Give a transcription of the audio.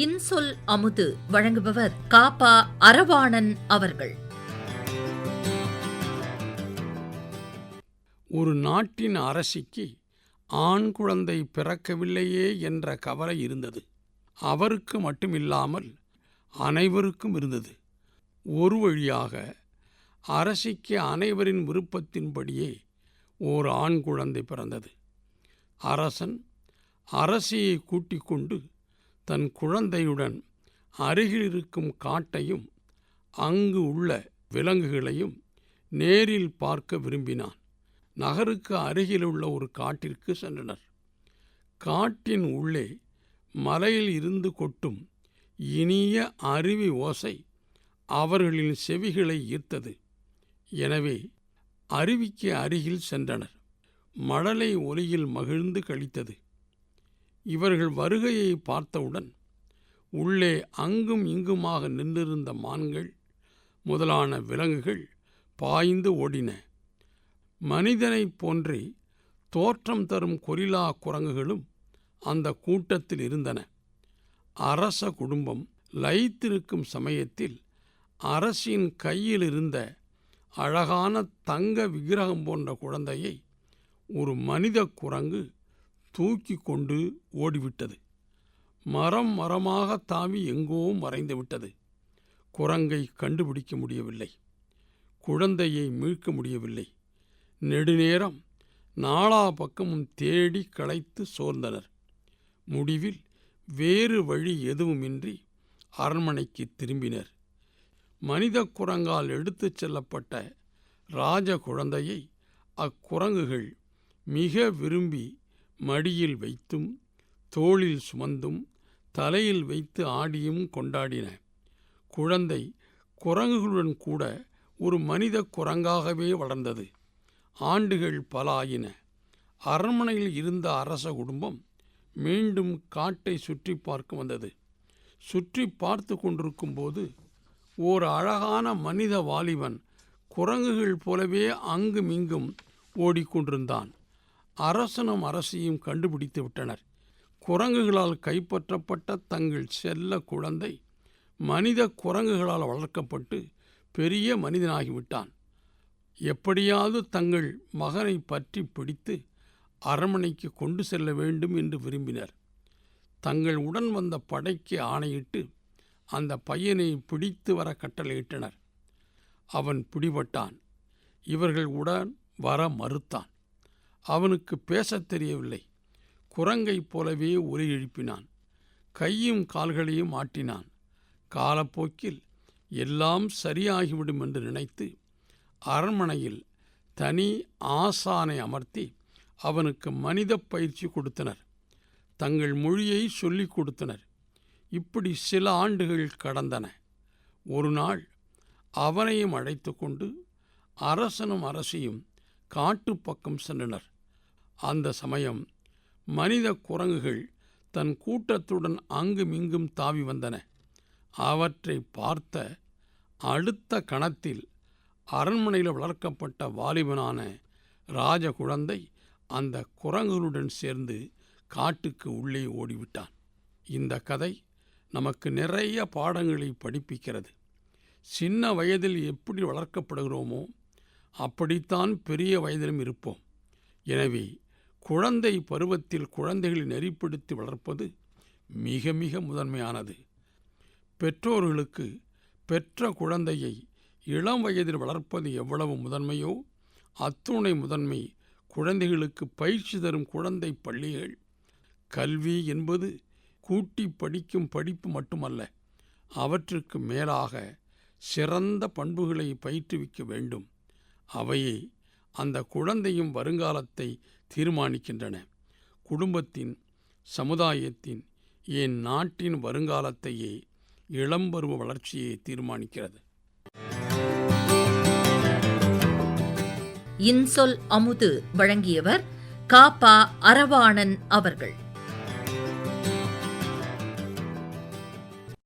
இன்சொல் அமுது வழங்குபவர் காப்பா அரவாணன் அவர்கள். ஒரு நாட்டின் அரசிக்கு ஆண் குழந்தை பிறக்கவில்லையே என்ற கவலை இருந்தது. அவருக்கு மட்டுமில்லாமல் அனைவருக்கும் இருந்தது. ஒரு வழியாக அரசிக்கு அனைவரின் விருப்பத்தின்படியே ஓர் ஆண் குழந்தை பிறந்தது. அரசன் அரசியை கூட்டிக் கொண்டு தன் குழந்தையுடன் அருகில் இருக்கும் காட்டையும் அங்கு உள்ள விலங்குகளையும் நேரில் பார்க்க விரும்பினான். நகருக்கு அருகிலுள்ள ஒரு காட்டிற்கு சென்றனர். காட்டின் உள்ளே மலையில் இருந்து கொட்டும் இனிய அருவி ஓசை அவர்களின் செவிகளை ஈர்த்தது. எனவே அருவிக்கு அருகில் சென்றனர். மழலை ஒலியில் மகிழ்ந்து கழித்தது. இவர்கள் வருகையை பார்த்தவுடன் உள்ளே அங்கும் இங்குமாக நின்றிருந்த மான்கள் முதலான விலங்குகள் பாய்ந்து ஓடின. மனிதனைப் போன்றே தோற்றம் தரும் கொரில்லா குரங்குகளும் அந்த கூட்டத்தில் இருந்தன. அரச குடும்பம் லயித்திருக்கும் சமயத்தில் அரசின் கையில் இருந்த அழகான தங்க விக்கிரகம் போன்ற குழந்தையை ஒரு மனித குரங்கு தூக்கி கொண்டு ஓடிவிட்டது. மரம் மரமாக தாவி எங்கோ மறைந்து விட்டது. குரங்கை கண்டுபிடிக்க முடியவில்லை. குழந்தையை மீட்க முடியவில்லை. நெடுநேரம் நாலா பக்கமும் தேடி களைத்து சோர்ந்தனர். முடிவில் வேறு வழி எதுவுமின்றி அரண்மனைக்கு திரும்பினர். மனித குரங்கால் எடுத்துச் செல்லப்பட்ட ராஜ குழந்தையை அக்குரங்குகள் மிக விரும்பி மடியில் வைத்தும் தோளில் சுமந்தும் தலையில் வைத்து ஆடியும் கொண்டாடின. குழந்தை குரங்குகளுடன் கூட ஒரு மனித குரங்காகவே வளர்ந்தது. ஆண்டுகள் பல ஆயின அரண்மனையில் இருந்த அரச குடும்பம் மீண்டும் காட்டை சுற்றி பார்க்க வந்தது. சுற்றி பார்த்து கொண்டிருக்கும் போது ஓர் அழகான மனித வாலிபன் குரங்குகள் போலவே அங்குமிங்கும் ஓடிக்கொண்டிருந்தான். அரசனும் அரசியும் கண்டுபிடித்து விட்டனர். குரங்குகளால் கைப்பற்றப்பட்ட தங்கள் செல்ல குழந்தை மனித குரங்குகளால் வளர்க்கப்பட்டு பெரிய மனிதனாகிவிட்டான். எப்படியாவது தங்கள் மகனை பற்றி பிடித்து அரண்மனைக்கு கொண்டு செல்ல வேண்டும் என்று விரும்பினர். தங்கள் உடன் வந்த படைக்கு ஆணையிட்டு அந்த பையனை பிடித்து வர கட்டளையிட்டனர். அவன் பிடிபட்டான். இவர்கள் உடன் வர மறுத்தான். அவனுக்கு பேசத் தெரியவில்லை. குரங்கைப் போலவே ஒலி எழுப்பினான். கையும் கால்களையும் ஆட்டினான். காலப்போக்கில் எல்லாம் சரியாகிவிடும் என்று நினைத்து அரண்மனையில் தனி ஆசானை அமர்த்தி அவனுக்கு மனித பயிற்சி கொடுத்தனர். தங்கள் மொழியை சொல்லிக் கொடுத்தனர். இப்படி சில ஆண்டுகள் கடந்தன. ஒரு நாள் அவனையும் அழைத்து கொண்டு அரசனும் அரசியும் காட்டு பக்கம் சென்றனர். அந்த சமயம் மனித குரங்குகள் தன் கூட்டத்துடன் அங்குமிங்கும் தாவி வந்தன. அவற்றை பார்த்த அடுத்த கணத்தில் அரண்மனையில் வளர்க்கப்பட்ட வாலிபனான ராஜ குழந்தை அந்த குரங்குகளுடன் சேர்ந்து காட்டுக்கு உள்ளே ஓடிவிட்டான். இந்த கதை நமக்கு நிறைய பாடங்களை படிப்பிக்கிறது. சின்ன வயதில் எப்படி வளர்க்கப்படுகிறோமோ அப்படித்தான் பெரிய வயதிலும் இருப்போம். எனவே குழந்தை பருவத்தில் குழந்தைகளை நெறிப்படுத்தி வளர்ப்பது மிக மிக முதன்மையானது. பெற்றோர்களுக்கு பெற்ற குழந்தையை இளம் வயதில் வளர்ப்பது எவ்வளவு முதன்மையோ அத்துணை முதன்மை குழந்தைகளுக்கு பயிற்சி தரும் குழந்தை பள்ளிகள். கல்வி என்பது கூட்டி படிக்கும் படிப்பு மட்டுமல்ல அவற்றுக்கு மேலாக சிறந்த பண்புகளை பயிற்றுவிக்க வேண்டும். அவையே அந்த குழந்தையும் வருங்காலத்தை தீர்மானிக்கின்றன. குடும்பத்தின் சமுதாயத்தின் என் நாட்டின் வருங்காலத்தையே இளம்பருவ வளர்ச்சியை தீர்மானிக்கிறது. இன்சொல் அமுது வழங்கியவர் காப்பா அரவாணன் அவர்கள்.